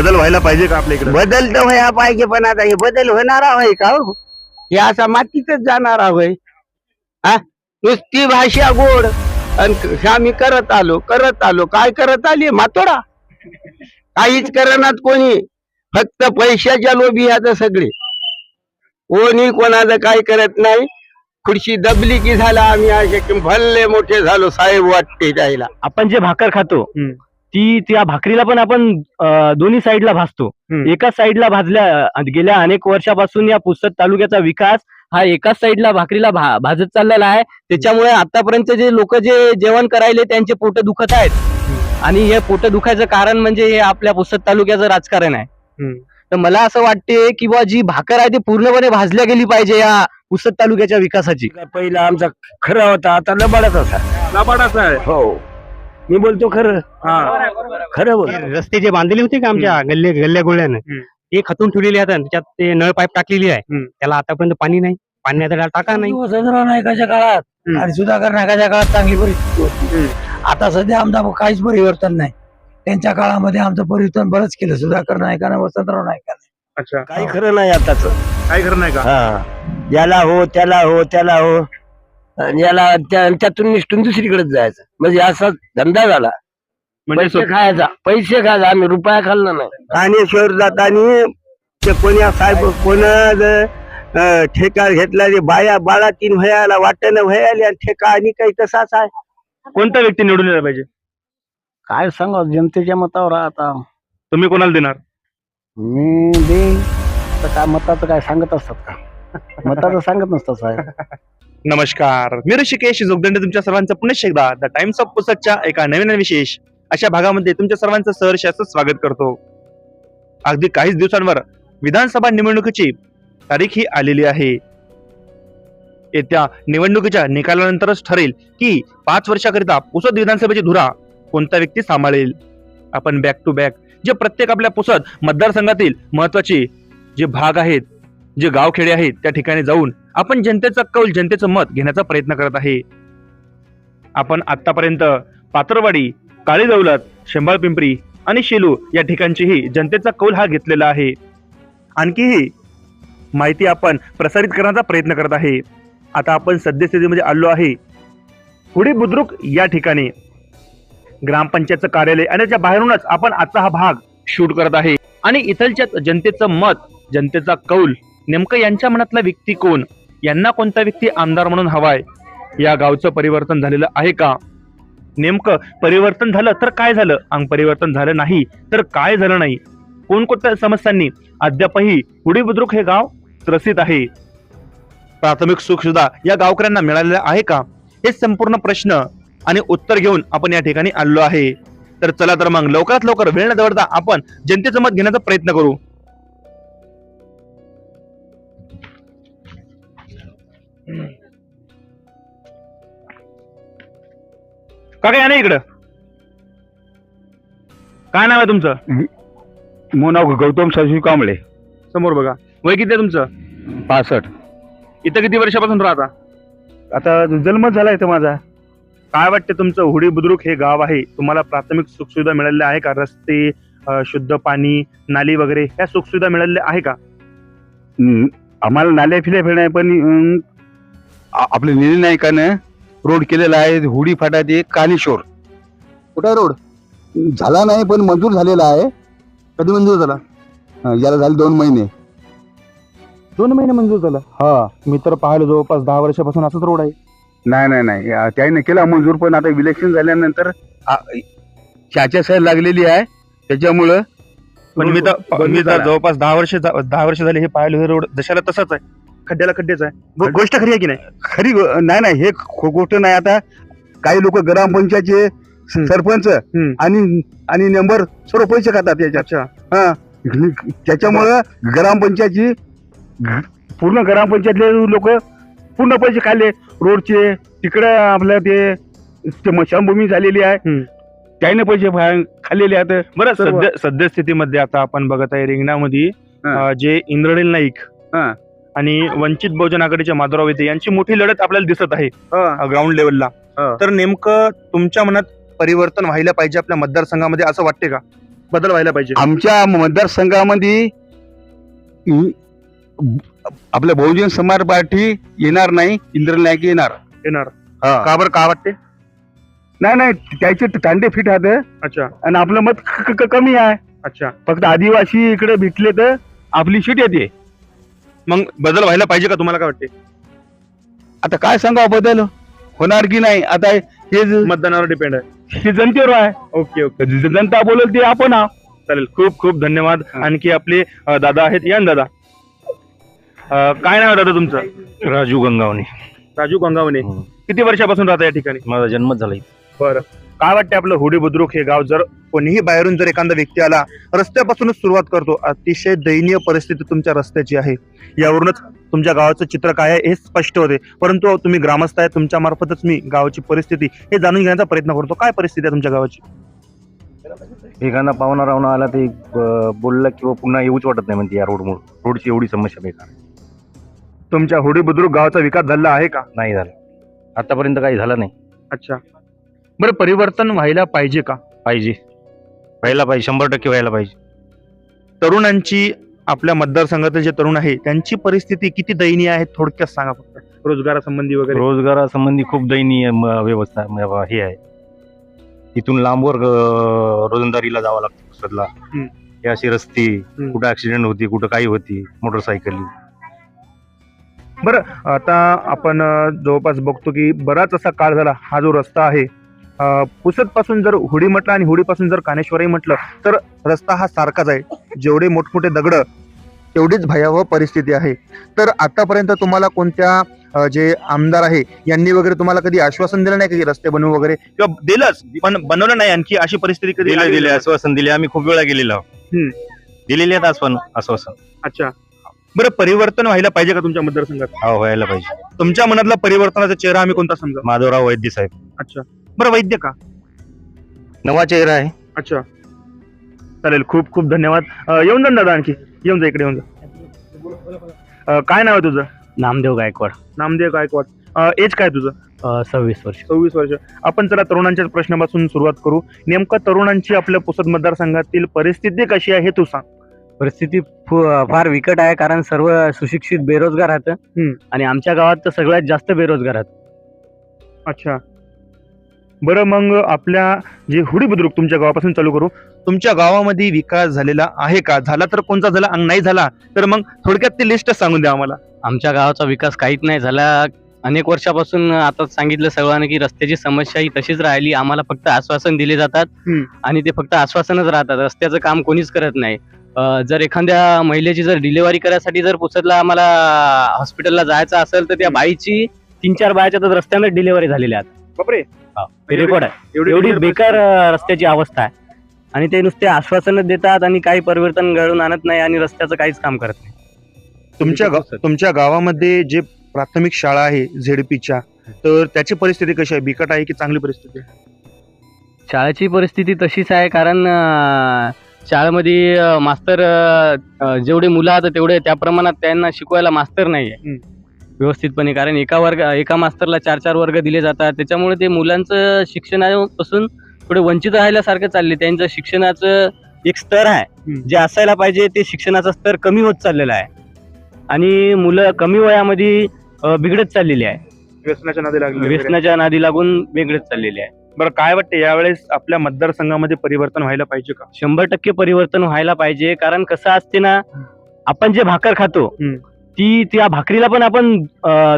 बदल व्हायला पाहिजे का आपल्या इकडे? बदल तर व्हायला पाहिजे पण आता हे बदल होणार होय का हो? हे असा मातीतच जाणार होय. हा? नुसती भाषा गोड. आणि आम्ही करत आलो करत आलो. काय करत आली? मातोडा काहीच करणार कोणी. फक्त पैशाच्या लोभी आता सगळे. कोणी कोणाचं काय करत नाही. खुर्ची दबली की झाला आम्ही. असे की भल्ले मोठे झालो साहेब वाटते जायला आपण जे भाकर खातो हम्म. ती त्या भाकरीला पण आपण दोन्ही साईडला भाजतो. हम्म. एकाच साईडला भाजल्या गेल्या अनेक वर्षापासून या पुस्तक तालुक्याचा विकास हा एकाच साईडला भाकरीला भा- भाजत चाललेला आहे. त्याच्यामुळे आतापर्यंत जे लोक जे जेवण करायले त्यांचे पोट दुखत आहेत. आणि हे पोट दुखायचं कारण म्हणजे हे आपल्या पुस्तक तालुक्याचं राजकारण आहे. तर मला असं वाटते की बुवा जी भाकर आहे ती पूर्णपणे भाजल्या गेली पाहिजे या पुस्तक तालुक्याच्या विकासाची. पहिला आमचा खरा होता आता लबाडच होता. लबाडाचा आहे. हो. मी बोलतो खरं. हा. खरं बोल. रस्ते जे बांधलेले होते का आमच्या गल्ले गल्ल्या गोळ्यानं हम्म. ते खतून ठेवलेले आहेत आणि त्याच्यात ते नळ पाईप टाकलेली आहे. हम्म. त्याला आतापर्यंत पाणी नाही. पाणी आता टाका नाही. वसंतराव नायकाच्या काळात? हम्म. आणि सुधाकर नायकाच्या काळात चांगली परिस्थिती होती? आता सध्या आमचा काहीच परिवर्तन नाही. त्यांच्या काळामध्ये आमचं परिवर्तन बरंच केलं. सुधाकर नायकानं वसंतराव नायकाने. अच्छा. काही खरं नाही आताच. काय खरं नाही का? हा. याला हो त्याला हो त्याला हो. आणि याला त्या- त्यातून निष्ठून दुसरीकडे जायचं. म्हणजे असा धंदा झाला. म्हणजे पैसे खायचा. पैसे खायचा. आम्ही रुपया खाल्ला नाही. ठाणेश्वर जातानी ते कोण्या साहेब कोण ठेका घेतला रे? बाया बाळा तीन व्हायला वाटणं व्हायला आणि ठेका आणि काही तसाच आहे. कोणता व्यक्ती निवडून यायला पाहिजे? काय सांगा? जनतेच्या मतावर आता. तुम्ही कोणाला देणार? मी देईन. तर काय मताचं काय सांगत असतात का? मताचं सांगत नसतात साहेब. नमस्कार. मी ऋषिकेश जोगदंडे तुमच्या सर्वांचं पुन्हा एकदा द टाइम्स ऑफ पुसदच्या एका नवीन विशेष अशा भागामध्ये तुमच्या सर्वांचं सहर्ष असं स्वागत करतो. अगदी काहीच दिवसांवर विधानसभा निवडणुकीची तारीख ही आलेली आहे. येत्या निवडणुकीच्या निकालानंतरच ठरेल की पाच वर्षाकरिता पुसद विधानसभेची धुरा कोणता व्यक्ती सांभाळेल? आपण बॅक टू बॅक जे प्रत्येक आपल्या पुसद मतदारसंघातील महत्त्वाचे जे भाग आहेत जे गावखेडे आहेत त्या ठिकाणी जाऊन आपण जनतेचा कौल जनतेचं मत घेण्याचा प्रयत्न करत आहे. आपण आतापर्यंत पात्रवाडी काळी दौलत शेंबाळ पिंपरी आणि शेलू या ठिकाणचीही जनतेचा कौल हा घेतलेला आहे. आणखीही माहिती आपण प्रसारित करण्याचा प्रयत्न करत आहे. आता आपण सद्यस्थितीमध्ये म्हणजे आलो आहे. पुढे बुद्रुक या ठिकाणी ग्रामपंचायतचं कार्यालय आणि त्याच्या बाहेरूनच आपण आजचा हा भाग शूट करत आहे. आणि इथलच्या जनतेचं मत जनतेचा कौल नेमकं यांच्या मनातला व्यक्ती कोण? यांना कोणता व्यक्ती आमदार म्हणून हवाय? या गावचं परिवर्तन झालेलं आहे का? नेमकं परिवर्तन झालं तर काय झालं? अंग परिवर्तन झालं नाही तर काय झालं नाही? कोणकोणत्या समस्यांनी अद्यापही पुढे बुद्रुक हे गाव त्रसित आहे? प्राथमिक सुख सुद्धा या गावकऱ्यांना मिळालेलं आहे का? हे संपूर्ण प्रश्न आणि उत्तर घेऊन आपण या ठिकाणी आलो आहे. तर चला तर मग लवकरात लवकर वेळ न दवडता आपण जनतेचं मत घेण्याचा प्रयत्न करू. का काय नाही इकडं. काय नाव आहे तुमचं? मोनाव गौतम सजीव कांबळे. समोर बघा. वय किती आहे तुमचं? पासष्ट. इथं किती वर्षापासून राहता? आता जन्मच झाला इथं माझा. काय वाटते तुमचं? हुडी बुद्रुक हे गाव आहे. तुम्हाला प्राथमिक सुखसुविधा मिळालेल्या आहे का? रस्ते अं, शुद्ध पाणी नाली वगैरे ह्या सुखसुविधा मिळालेल्या आहे का? हम्म, आम्हाला नाल्या फिल्या फिरण्या पण अं, आपल्या निधी नायकानं रोड केलेला आहे हुडी फाटा ते कानेश्वर कुठे रोड? झाला नाही पण मंजूर झालेला आहे. कधी मंजूर झाला? हा, याला झाले दोन महिने. दोन महिने मंजूर झाला? हा. मी तर पाहिलं जवळपास दहा वर्षापासून असंच रोड आहे. नाही नाही नाही. आ, त्याने केला मंजूर पण आता इलेक्शन झाल्यानंतर आ, चाच्या साहेब लागलेली आहे. त्याच्यामुळं पण मी तर बंद मी तर झाला. जवळपास दहा वर्ष दहा वर्ष झाले हे पाहिलं हे रोड. जशाला तसाच आहे. खड्ड्याला खड्डेच आहे गो- गोष्ट खरी आहे की नाही खरी गो- नाही नाही हे खो- गोष्ट नाही आता काही लोक ग्रामपंचायतचे. सरपंच हम्म. आणि आणि नंबर सर्व पैसे खातात याच्यात अच्छा हा त्याच्यामुळं ग्रामपंचायतची पूर्ण ग्रामपंचायतले लोक पूर्ण पैसे खाल्ले रोडचे तिकडे आपल्या ते ते मशानभूमी झालेली आहे हम्म. त्याने पैसे भा- खाल्लेले आहेत बरं सर्व. सध्या सद्यस्थितीमध्ये आता आपण बघत आहे रिंगणामध्ये हा. अं, जे इंद्रनील नाईक हा. आणि वंचित बहुजन आघाडीचे माधवराव येते यांची मोठी लढत आपल्याला दिसत आहे ग्राउंड लेवलला. तर नेमकं तुमच्या मनात परिवर्तन व्हायला पाहिजे आपल्या मतदारसंघामध्ये असं वाटते का? बदल व्हायला पाहिजे. आमच्या मतदारसंघामध्ये आपल्या बहुजन समाज पार्टी येणार नाही इंद्र नाईक येणार. येणार. हा. का बरं? का वाटते नाही नाही त्याचे कांदे फिट आहे अच्छा. आणि आपलं मत कमी आहे. अच्छा. फक्त आदिवासी इकडे भेटले तर आपली सीट येते. मग बदल व्हायला पाहिजे का तुम्हाला काय वाटते? आता काय सांगा बदल? होणार की नाही? आता हे ज- मतदानावर डिपेंड आहे. हे जनतेवर आहे. Okay okay. ज- जनता बोलल ते आपण आहोत. चालेल. खूप खूप धन्यवाद. आणखी आपले अ, दादा आहेत. या ना दादा. अ, काय नाव आहे दादा तुमचं? राजू गंगावणे. राजू गंगावणे. हम्म. किती वर्षापासून राहता या ठिकाणी? माझा जन्म झाला बरं. काय वाटते आपलं हुडी बुद्रुक हे गाव? जर कोणीही बाहेरून जर एखादा व्यक्ती आला रस्त्यापासूनच सुरुवात करतो. अतिशय दयनीय परिस्थिती तुमच्या रस्त्याची आहे. यावरूनच तुमच्या गावाचं चित्र काय आहे हे स्पष्ट होते. परंतु तुम्ही ग्रामस्थ आहे तुमच्या मार्फतच मी गावाची परिस्थिती हे जाणून घेण्याचा प्रयत्न करतो. काय परिस्थिती आहे तुमच्या गावाची? एखादा पाहुणा रावणा आला ते बोलला किंवा पुन्हा येऊच वाटत नाही म्हणते या रोडमुळे रोडची एवढी समस्या बेकार तुमच्या हुडी बुद्रुक गावाचा विकास झाला आहे का? नाही झालं. आतापर्यंत काही झालं नाही. अच्छा. बरं परिवर्तन व्हायला पाहिजे का? पाहिजे. व्हायला पाहिजे शंभर टक्के व्हायला पाहिजे. तरुणांची आपल्या मतदारसंघातील जे तरुण आहे त्यांची परिस्थिती किती दयनीय आहे थोडक्यात सांगा फक्त. रोजगारासंबंधी वगैरे. रोजगारासंबंधी खूप दयनीय म- व्यवस्था म- हे आहे. इथून लांबवर अं, रोजंदारीला जावं लागतं पुसदला हम्म. हे असे रस्ते. कुठं ऍक्सिडेंट होती कुठं काही होती मोटरसायकली आता आपण अ, जवळपास बघतो की बराच असा काळ झाला हा जो रस्ता आहे पुसदपासून जर हुडी म्हटलं आणि हुडी पासून जर कानेश्वरही म्हटलं तर रस्ता हा सारखाच आहे. जेवढे मोठमोठे दगड तेवढीच भयावह परिस्थिती आहे. तर आतापर्यंत तुम्हाला कोणत्या जे आमदार आहे यांनी वगैरे तुम्हाला कधी आश्वासन दिलं नाही की रस्ते बनवू वगैरे? किंवा दिलंच पण बनवलं नाही आणखी अशी परिस्थिती कधी दिले दिले? आश्वासन दिले. आम्ही खूप वेळा गेलेलो. दिलेले आहेत आश्वासन आश्वासन. अच्छा. बरं परिवर्तन व्हायला पाहिजे का तुमच्या मतदारसंघात? हा व्हायला पाहिजे. तुमच्या मनातला परिवर्तनाचा चेहरा आम्ही कोणता समजा? माधवराव वैद्य साहेब. अच्छा. बरं वैद्य का? नवा चेहरा आहे. अच्छा. चालेल खूप खूप धन्यवाद. अं, येऊन जा ना दादा आणखी. येऊन जा इकडे येऊन जा. अं, काय नाव आहे तुझं? नामदेव गायकवाड. नामदेव गायकवाड. एज काय तुझं? सव्वीस वर्ष. सव्वीस वर्ष. आपण जरा तरुणांच्या प्रश्नापासून सुरुवात करू. नेमकं तरुणांची आपल्या पुसद मतदारसंघातील परिस्थिती कशी आहे हे तू सांग. परिस्थिती फु- फार विकट आहे कारण सर्व सुशिक्षित बेरोजगार आहेत हम्म. आणि आमच्या गावात तर सगळ्यात जास्त बेरोजगार आहेत अच्छा. बरं मग आपल्या जे हुडी बुद्रुक तुमच्या गावापासून चालू करू तुमच्या गावामध्ये विकास झालेला आहे का? झाला तर कोणता झाला? आणि नाही झाला तर मग थोडक्यात ती लिस्ट सांगून द्या आम्हाला. आमच्या गावाचा विकास काहीच नाही झाला. अनेक वर्षापासून आता सांगितलं सर्वांना की रस्त्याची समस्या ही तशीच राहिली. आम्हाला फक्त आश्वासन दिले जातात. आणि ते फक्त आश्वासनच राहतात. रस्त्याचं काम कोणीच करत नाही. जर एखाद्या महिलेची जर डिलिव्हरी करायसाठी जर पुसदला आम्हाला हॉस्पिटलला जायचं असेल तर त्या बाईची तीन चार बायाच्या तर रस्त्यानं डिलिव्हरी झालेल्या आहेत. बापरे. रेकॉर्ड आहे एवढी बेकार रस्त्याची अवस्था आहे. आणि ते नुसते आश्वासन देतात आणि काही परिवर्तन घडून आणत नाही आणि रस्त्याचं काहीच काम करत नाही. तुमच्या गा- तुमच्या गावामध्ये जे प्राथमिक शाळा आहे झेडपीच्या तर त्याची परिस्थिती कशी आहे? बिकट आहे की चांगली परिस्थिती आहे? शाळेची परिस्थिती तशीच आहे कारण अं, शाळेमध्ये अं, मास्तर अं, अं, जेवढे मुलं आहेत तेवढे त्या प्रमाणात त्यांना शिकवायला मास्तर नाही आहे. व्यवस्थितपणे कारण एका वर्ग एका मास्तरला चार चार वर्ग दिले जातात. त्याच्यामुळे ते मुलांचं शिक्षणापासून थोडे वंचित राहिल्यासारखं चालले त्यांचं शिक्षणाचं एक स्तर आहे. जे असायला पाहिजे ते शिक्षणाचा स्तर कमी होत चाललेला आहे. आणि मुलं कमी वयामध्ये बिघडत चाललेली आहे. व्यसनाच्या नादी लागली. व्यसनाच्या नादी लागून बिघडत चाललेली आहे. बरं काय वाटतं यावेळेस आपल्या मतदारसंघामध्ये परिवर्तन व्हायला पाहिजे का? शंभर टक्के परिवर्तन व्हायला पाहिजे. कारण कसं असते ना आपण जे भाकर खातो. ती त्या भाकरीला पण आपण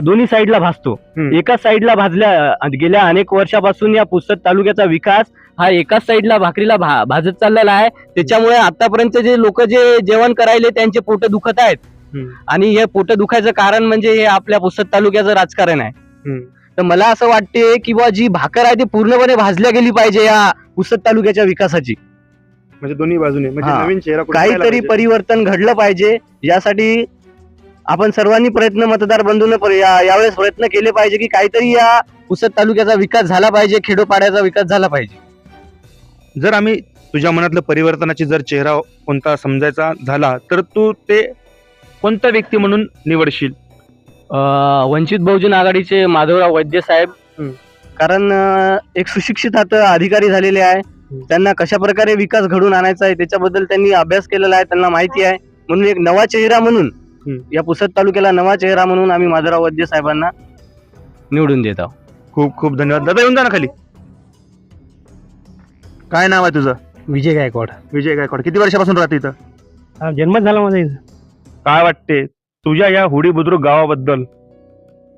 दोन्ही साईडला भाजतो हम्म. एकाच साईडला भाजल्या गेल्या अनेक वर्षापासून या पुसद तालुक्याचा विकास हा एकाच साईडला भाकरीला भा भाजत चाललेला आहे त्याच्यामुळे आतापर्यंत जे लोक जे जेवण करायले त्यांचे पोट दुखत आहेत हम्म. आणि हे पोट दुखायचं कारण म्हणजे हे आपल्या पुसद तालुक्याचं राजकारण आहे हम्म. तर मला असं वाटते की बुवा जी भाकर आहे ती पूर्णपणे भाजल्या गेली पाहिजे या पुसद तालुक्याच्या विकासाची म्हणजे दोन्ही बाजूने म्हणजे हा. नवीन चेहरा कुठे काहीतरी पाहिजे. परिवर्तन घडलं पाहिजे यासाठी आपण सर्वांनी प्रयत्न मतदार बंधून यावेळेस प्रयत्न केले पाहिजे की काहीतरी या पुसद तालुक्याचा विकास झाला पाहिजे खेडोपाड्याचा विकास झाला पाहिजे. जर आम्ही तुझ्या मनातलं परिवर्तनाची जर चेहरा कोणता समजायचा झाला तर तू ते कोणता व्यक्ती म्हणून निवडशील? वंचित बहुजन आघाडीचे माधवराव वैद्य साहेब. कारण एक सुशिक्षित आता अधिकारी झालेले आहे. त्यांना कशा प्रकारे विकास घडून आणायचा आहे त्याच्याबद्दल त्यांनी अभ्यास केलेला आहे त्यांना माहिती आहे. म्हणून एक नवा चेहरा म्हणून. या पुसद तालुक्याला नवा चेहरा म्हणून आम्ही माधवराव वैद्य साहेबांना निवडून देत आहोत. खूप खूप धन्यवाद. दादा येऊन जा ना खाली. काय नाव आहे तुझं? विजय गायकवाड. विजय गायकवाड. किती वर्षापासून राहते इथं? जन्मच झाला माझा इथं. काय वाटते? तुझ्या या हुडी बुद्रुक गावाबद्दल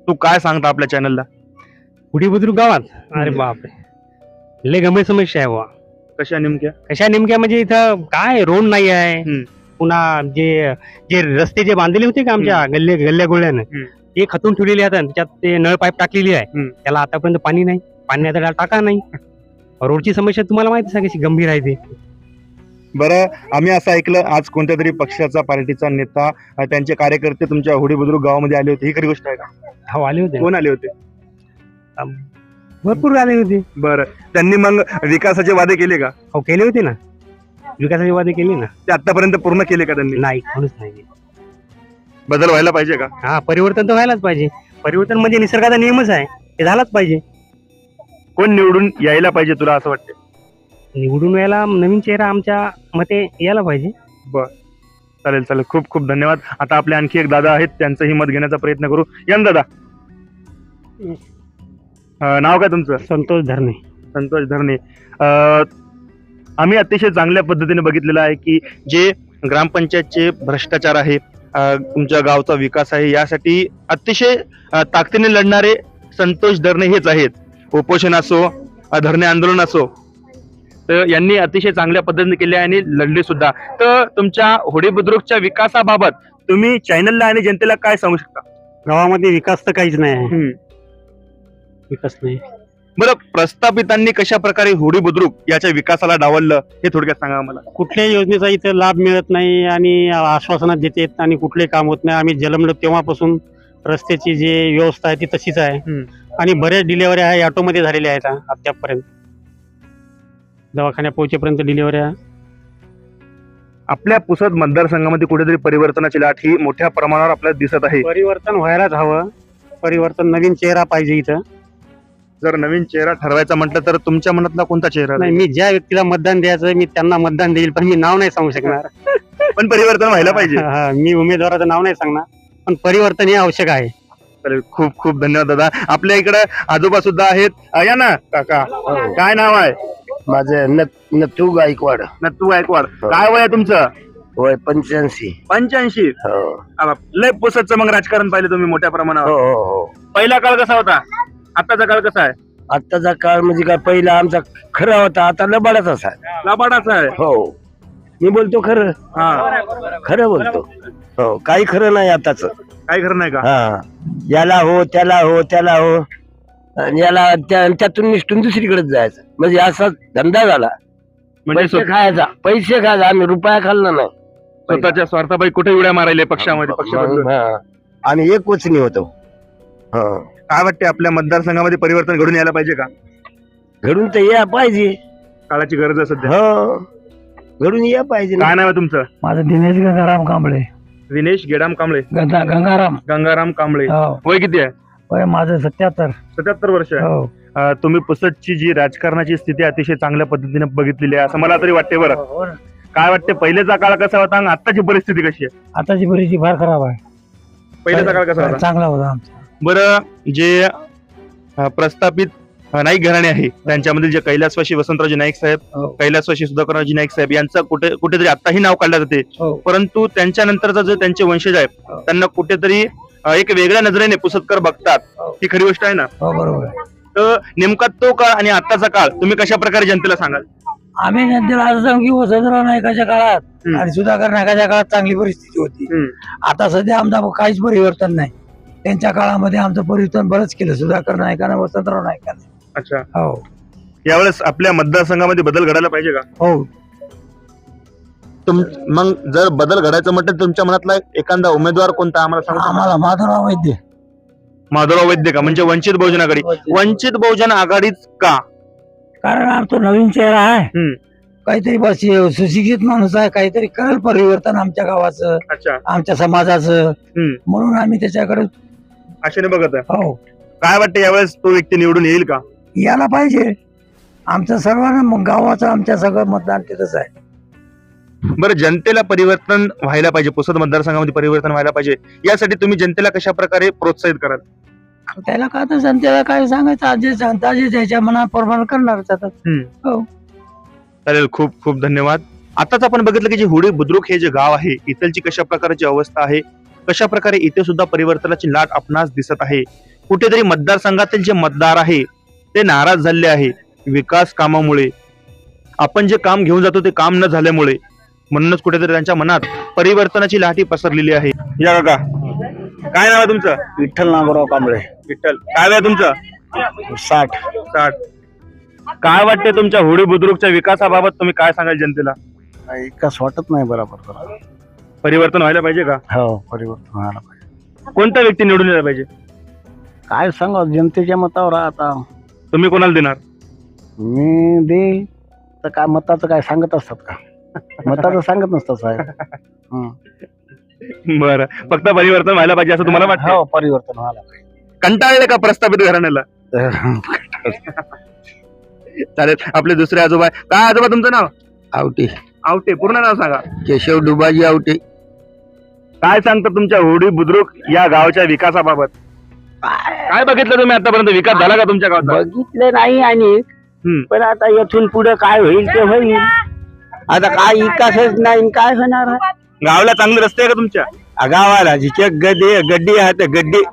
तू काय सांगता आपल्या चॅनलला पुढे बुद्रुक गावात? अरे हम्म. बापरे. लय गंभीर समस्या आहे बुवा. कशा नेमक्या? कशा नेमक्या म्हणजे इथं काय रोड नाही आहे हम्म. पुन्हा जे जे रस्ते जे बांधलेले होते का आमच्या गल्ले गल्ल्या गोळ्यानं. ते खतून ठेवलेले आहेत आणि त्याच्यात ते नळ पाईप टाकलेली आहे. त्याला आतापर्यंत पाणी नाही. पाणी आता टाका नाही. रोडची समस्या तुम्हाला माहिती आहे कशी गंभीर आहे ते? बरं आम्ही असं ऐकलं आज कोणत्या तरी पक्षाचा पार्टीचा नेता त्यांचे कार्यकर्ते तुमच्या हुडी बुद्रुक गावामध्ये आले होते. ही खरी गोष्ट आहे का? हो आले होते. कोण आले होते? भरपूर आले होते. बरं त्यांनी मग विकासाचे वादे केले का? हो केले होते ना. विकासाचे वादे केले ना? ते आतापर्यंत पूर्ण केले का त्यांनी? नाही कोणच नाही बदल व्हायला पाहिजे का? हा परिवर्तन तर व्हायलाच पाहिजे. परिवर्तन म्हणजे निसर्गाचा नियमच आहे. ते झालाच पाहिजे. कोण निवडून यायला पाहिजे तुला असं वाटतं निवडून यायला नवीन चेहरा आमच्या मते यायला पाहिजे. चालेल चालेल. खूप खूप धन्यवाद. आता आपले आणखी एक दादा आहेत. त्यांचंही मत घेण्याचा प्रयत्न करू. या ना दादा. अं, नाव काय तुमचं? संतोष धरणे. संतोष धरणे. अं, आम्ही अतिशय चांगल्या पद्धतीने बघितलेलं आहे की जे ग्रामपंचायतचे भ्रष्टाचार आहे तुमच्या गावचा विकास आहे यासाठी अतिशय ताकदीने लढणारे संतोष धरणे हेच आहेत. उपोषण असो धरणे आंदोलन असो तर यांनी अतिशय चांगल्या पद्धतीने केले आणि लढले सुद्धा. तर तुमच्या होडी बुद्रुकच्या विकासाबाबत तुम्ही चॅनलला आणि जनतेला काय सांगू शकता? गावामध्ये विकास तर काहीच नाही आहे. विकास नाही. बरं प्रस्थापितांनी कशा प्रकारे होडी बुद्रुक याच्या विकासाला डावललं हे थोडक्यात सांगा मला कुठल्याही योजनेचा इथं लाभ मिळत नाही आणि आश्वासनात देते आणि कुठले काम होत नाही. आम्ही जन्मलो तेव्हापासून रस्त्याची जी व्यवस्था आहे ती तशीच आहे. आणि बऱ्याच डिलेवरी आहे ऑटोमध्ये झालेल्या आहेत अद्यापपर्यंत दवाखान्यात पोहोचेपर्यंत डिलेवऱ्या आपल्या पुसद मतदारसंघामध्ये कुठेतरी परिवर्तनाची लाट ही मोठ्या प्रमाणावर आपल्याला दिसत आहे. परिवर्तन व्हायलाच हवं. परिवर्तन नवीन चेहरा पाहिजे इथं. जर नवीन चेहरा ठरवायचा म्हटलं तर तुमच्या मनातला कोणता चेहरा नाही मी ज्या व्यक्तीला मतदान द्यायचं मी त्यांना मतदान देईल पण मी नाव नाही सांगू शकणार. पण परिवर्तन व्हायला पाहिजे. हा, मी उमेदवाराचं नाव नाही सांगणार पण परिवर्तन हे आवश्यक आहे. चालेल खूप खूप धन्यवाद दादा. आपल्या इकडे आजोबा सुद्धा आहेत. अ, या ना काका. काय नाव आहे? माझं नतू गायकवाड. नत्तू गायकवाड. काय वय आहे तुमचं? होय पंच्याऐंशी. पंच्याऐंशी. हो. लय पुसदचं मग राजकारण पाहिलं तुम्ही मोठ्या प्रमाणावर. हो हो. पहिला काळ कसा होता? आताचा काळ कसा आहे? आत्ताचा काळ म्हणजे काय पहिला आमचा खरा होता आता लबाडाच असा लाबाडाचा आहे? हो. मी बोलतो खरं? हा. खरं बोलतो. हो काही खरं नाही आताच काय खरं नाही का? हा. याला हो त्याला हो त्याला हो. आणि याला त्या- त्यातून निष्ठून दुसरीकडे जायचं. म्हणजे असा धंदा झाला. म्हणजे पैसे स्व- खायचा पैसे खायचा आम्ही रुपया खाल्ला नाही. स्वतःच्या स्वार्थापाई कुठे उड्या मारायले पक्षामध्ये हा. आम्ही एक वचनी होतो. हा. काय वाटते आपल्या मतदारसंघामध्ये परिवर्तन घडून यायला पाहिजे का? घडून तर या पाहिजे. काळाची गरज आहे सध्या. हो. घडून या पाहिजे ना. काय नाव आहे तुमचं? माझं दिनेश गंगाराम कांबळे. विनेश गेडाम कांबळे. गंगा गंगाराम. गंगाराम कांबळे. हो. वय किती आहे? वय माझं सत्याहत्तर. सत्याहत्तर वर्ष आहे. हो. अं, तुम्ही पुसदची जी राजकारणाची स्थिती अतिशय चांगल्या पद्धतीने बघितलेली आहे असं मला तरी वाटते बरं. हो. काय वाटते पहिलेचा काळ कसा होता आणि आताची परिस्थिती कशी आहे? आताची परिस्थिती फार खराब आहे. पहिलेचा काळ कसा होता? चांगला होता आमचा. बरं जे प्रस्थापित नाईक घराणे आहे त्यांच्यामधील जे कैलासवासी वसंतरावजी नाईक साहेब हो. कैलासवासी सुधाकररावजी नाईक साहेब यांचं कुठे कुठेतरी आताही नाव काढलं जाते हो. परंतु त्यांच्या नंतरचा जे त्यांचे वंशज आहेत हो. त्यांना कुठेतरी एक वेगळ्या नजरेने पुसदकर बघतात हो. खरी गोष्ट आहे ना बरोबर तर नेमका तो काळ आणि आताचा काळ तुम्ही कशा प्रकारे जनतेला सांगाल आम्ही जनतेला असं सांगू की वसंतराव नायकाच्या काळात. आणि सुधाकर नायकाच्या काळात चांगली परिस्थिती होती. आता सध्या आमचा काहीच परिवर्तन नाही त्यांच्या काळामध्ये आमचं परिवर्तन बरंच केलं. सुधाकर नायकानं वसंतराव नायकाने. अच्छा. हो. यावेळेस आपल्या मतदारसंघामध्ये बदल घडायला पाहिजे का? हो. तुम मग जर बदल घडायचं म्हटलं तर तुमच्या मनातला एखादा उमेदवार कोणता आम्हाला सांगा आम्हाला माधवराव वैद्य. माधवराव वैद्य का? म्हणजे वंचित बहुजन आघाडी. वंचित. बहुजन आघाडीच का? कारण आमचा नवीन चेहरा आहे. हम्म. काहीतरी बस सुशिक्षित माणूस आहे. काहीतरी करेल परिवर्तन आमच्या गावाचं अच्छा. आमच्या समाजाचं. हम्म. म्हणून आम्ही त्याच्याकडे आशेने बघत आहे. हो. काय वाटतं यावेळेस तो व्यक्ती निवडून येईल का? यायला पाहिजे. आमचं सर्वांना मग गावाचं आमच्या सगळं मतदान तिथंच आहे. बरं जनतेला परिवर्तन व्हायला पाहिजे पुसद मतदारसंघामध्ये परिवर्तन व्हायला पाहिजे यासाठी तुम्ही जनतेला कशा प्रकारे प्रोत्साहित कराल? त्याला काय तर जनतेला काय सांगायचं? आज जे जनता जे त्याच्या मनाप्रमाणे करणारच आता. चालेल खूप खूप धन्यवाद. आताच आपण बघितलं की जे हुडी बुद्रुक हे जे गाव आहे इथलची कशा प्रकारची अवस्था आहे कशा प्रकारे इथे सुद्धा परिवर्तनाची लाट आपणास दिसत आहे? कुठेतरी मतदारसंघातील जे मतदार आहे ते नाराज झाले आहे विकास कामामुळे. आपण जे काम घेऊन जातो ते काम न झाल्यामुळे. म्हणूनच कुठेतरी त्यांच्या मनात परिवर्तनाची लाटी पसरलेली आहे. या काका. काय नाव आहे तुमचं? विठ्ठल नागोराव कांबळे. विठ्ठल. काय आहे तुमचं? साठ. साठ. काय वाटते तुमच्या हुडी बुद्रुकच्या विकासाबाबत? तुम्ही काय सांगाल जनतेला? विकास वाटत नाही बरोबर. परिवर्तन व्हायला पाहिजे का? हो परिवर्तन व्हायला पाहिजे. कोणता व्यक्ती निवडून यायला पाहिजे? काय सांगा जनतेच्या मतावर आहे आता. तुम्ही कोणाला देणार? मी दे तर काय मताचं काय सांगत असतात का? मताचं सांगत नसतात साहेब. बरं. फक्त परिवर्तन व्हायला पाहिजे असं तुम्हाला वाटतं हो परिवर्तन व्हायला कंटाळले का प्रस्थापित घराण्याला? पाहिजे चालेल आपले दुसरे आजोबा आहे. काय आजोबा तुमचं नाव? आवटे. आवटे. पूर्ण नाव सांगा. केशव डुबाजी आवटे. काय सांगता तुमच्या होडी बुद्रुक या गावच्या विकासाबाबत? काय बघितलं तुम्ही आतापर्यंत? विकास झाला का तुमच्या गावचा? बघितले नाही आणि हम्म. पण आता येथून पुढे काय होईल ते होईल. आता काय विकासच नाही काय होणार? आहे? गावाला चांगले रस्ते आहे का तुमच्या? गावाला जिथे गड्डे गड्डी आहे ते गड्डी.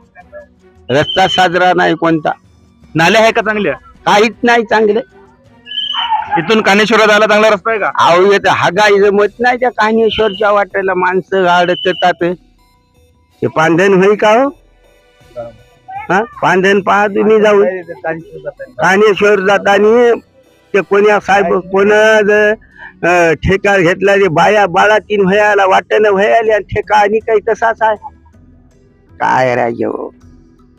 रस्ता साजरा नाही कोणता. नाल्या आहे का चांगल्या काहीच नाही चांगले. इथून कानेश्वरा जायला चांगला रस्ता आहे का? आऊ येत हागाई जमत नाही त्या कानेश्वरच्या वाटेला. माणसं अडकतात ते पांधन होई का हो? हा? पांधन पहा तुम्ही जाऊन. कानेश्वर जातानी ते कोण्या साहेब कोण ठेका घेतला रे बाया बाळा तीन व्हायला वाटणं व्हायला आणि ठेका आणि काही तसाच आहे. काय राजे हो?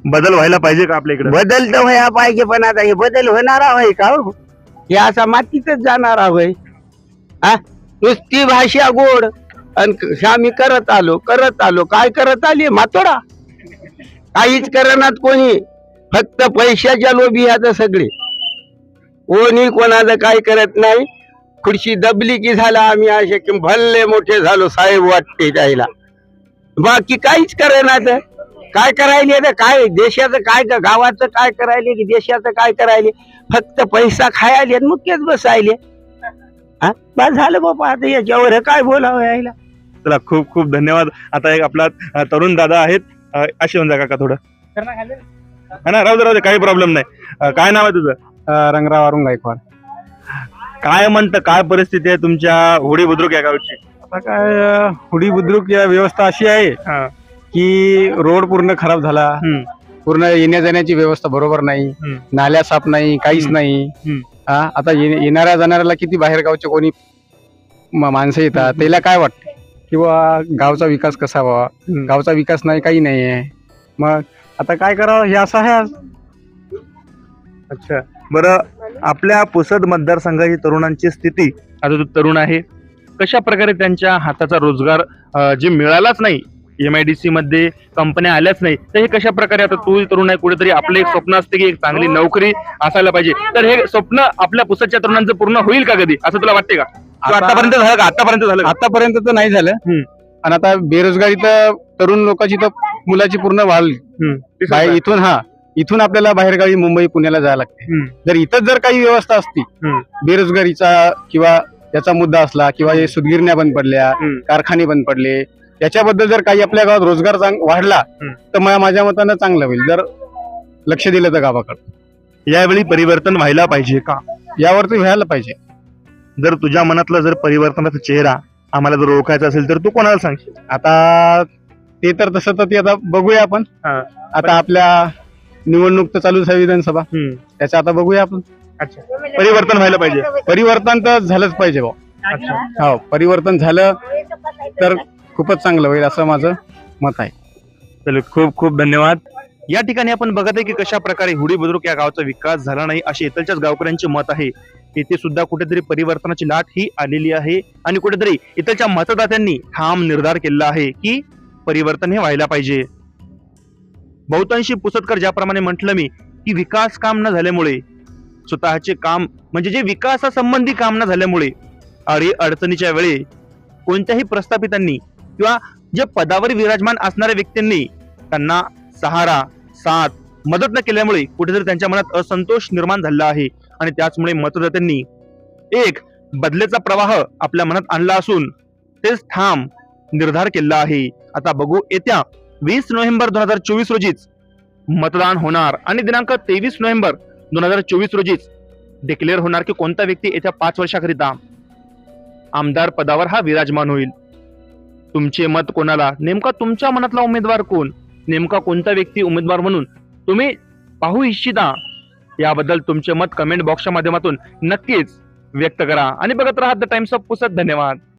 बदल व्हायला पाहिजे का आपल्या इकडे? बदल तर व्हायला पाहिजे पण आता हे बदल होणार आहे का हो? हे असा मातीतच जाणार आहे हा? नुसती भाषा गोड. आणि आम्ही करत आलो करत आलो. काय करत आली? मातोडा काहीच करणार कोणी. फक्त पैशाच्या लोभी आता सगळे. कोणी कोणाचं काय करत नाही. खुर्ची दबली की झाला आम्ही असे की भल्ले मोठे झालो साहेब वाटते त्याला. बाकी काहीच करणार काय करायले तर काय देशाचं काय गावाचं काय करायले की देशाचं काय करायले? फक्त पैसा खायले मुख्यच बसायले. हा? बस झालं बाबा आता याच्यावर काय बोलावं यायला? चला खूप खूप धन्यवाद. आता एक आपला तरुण दादा आहेत. अशी होऊन जा काका थोडं. हा ना राहू दे राहू दे काही प्रॉब्लेम नाही. काय नाव आहे तुझं? रंगराव अरुण गायकवाड. काय म्हणतं काय परिस्थिती आहे तुमच्या होडी बुद्रुक या गावची? आता काय हुडी बुद्रुक या व्यवस्था अशी आहे. की रोड पूर्ण खराब झाला. पूर्ण येण्या जाण्याची व्यवस्था बरोबर नाही. नाल्या साफ नाही काहीच. नाही. हा आता येणाऱ्या जाणाऱ्याला किती बाहेर गावचे कोणी माणसं येतात त्याला काय वाटते किंवा गावचा विकास कसा व्हावा. गावचा विकास नाही काही नाही आहे मग आता काय करावं हे असं आहे आज. अच्छा बरं आपल्या पुसद मतदारसंघाची तरुणांची स्थिती आता तो तरुण आहे कशा प्रकारे त्यांच्या हाताचा रोजगार जे मिळालाच नाही एम आय डी सी मध्ये कंपन्या आल्याच नाही तर हे कशा प्रकारे आता तू तरुण आहे कुठेतरी आपलं एक स्वप्न असते की एक चांगली नोकरी असायला पाहिजे तर हे स्वप्न आपल्या पुसदच्या तरुणांचं पूर्ण होईल का कधी असं तुला वाटते का आता- आतापर्यंत झालं का आतापर्यंत झालं का? आतापर्यंत तर नाही झालं हम्म. आणि आता बेरोजगारी तर तरुण लोकांची तर मुलाची पूर्ण वाढ हम्म. ते बाहेर सांगा. इथून हा इथून आपल्याला बाहेरगावी मुंबई पुण्याला जायला लागते हम्म. जर इथंच जर काही व्यवस्था असती हम्म. बेरोजगारीचा किंवा याचा मुद्दा असला किंवा हे सुदगिरण्या बंद पडल्या हम्म. कारखाने बंद पडले त्याच्याबद्दल जर काही आपल्या गावात रोजगार वाढला. तर मा- माझ्या मतानं चांगलं होईल. जर लक्ष दिलं तर गावाकडे. यावेळी परिवर्तन व्हायला पाहिजे का? यावरती व्हायला पाहिजे. जर तुझ्या मनातला जर परिवर्तनाचा चेहरा आम्हाला जर ओळखायचा असेल तर तू कोणाला सांगशील? आता ते तर तसं तर ते आता बघूया आपण. हा. आता आपल्या निवडणूक तर चालूच आहे विधानसभा. त्याचं आता बघूया आपण. अच्छा. परिवर्तन व्हायला पाहिजे. परिवर्तन तर झालंच पाहिजे भाऊ. हो परिवर्तन झालं तर खूपच चांगलं होईल असं माझं मत आहे. चलो खूप खूप धन्यवाद. या ठिकाणी आपण बघत आहे की कशा प्रकारे हुडी बुद्रुक या गावचा विकास झाला नाही असे इथलच्याच गावकऱ्यांचे मत आहे. इथे सुद्धा कुठेतरी परिवर्तनाची लाट ही आलेली आहे आणि कुठेतरी इथलच्या मतदात्यांनी ठाम निर्धार केला आहे की परिवर्तन हे व्हायला पाहिजे. बहुतांशी पुसतकर ज्याप्रमाणे म्हटलं मी की विकास काम न झाल्यामुळे स्वतःचे काम म्हणजे जे विकासासंबंधी काम न झाल्यामुळे अडी अडचणीच्या वेळी कोणत्याही प्रस्थापितांनी किंवा जे पदावर विराजमान असणाऱ्या व्यक्तींनी त्यांना सहारा साथ मदत न केल्यामुळे कुठेतरी त्यांच्या मनात असंतोष निर्माण झाला आहे. आणि त्याचमुळे मतदात्यांनी एक बदलेचा प्रवाह आपल्या मनात आणला असून तेच ठाम निर्धार केला आहे. आता बघू येत्या वीस नोव्हेंबर दोन हजार चोवीस रोजीच मतदान होणार. आणि दिनांक तेवीस नोव्हेंबर दोन हजार चोवीस रोजीच डिक्लेअर होणार की कोणता व्यक्ती येत्या पाच वर्षाकरिता आमदार पदावर हा विराजमान होईल. तुमचे मत कोणाला? नेमका तुमच्या मनातला उमेदवार कोण? नेमका कोणता व्यक्ती उमेदवार म्हणून? तुम्ही पाहू इच्छिता. याबद्दल तुमचे मत कमेंट बॉक्सच्या माध्यमातून नक्कीच व्यक्त करा. आणि बघत राहा द टाइम्स ऑफ पुसत धन्यवाद.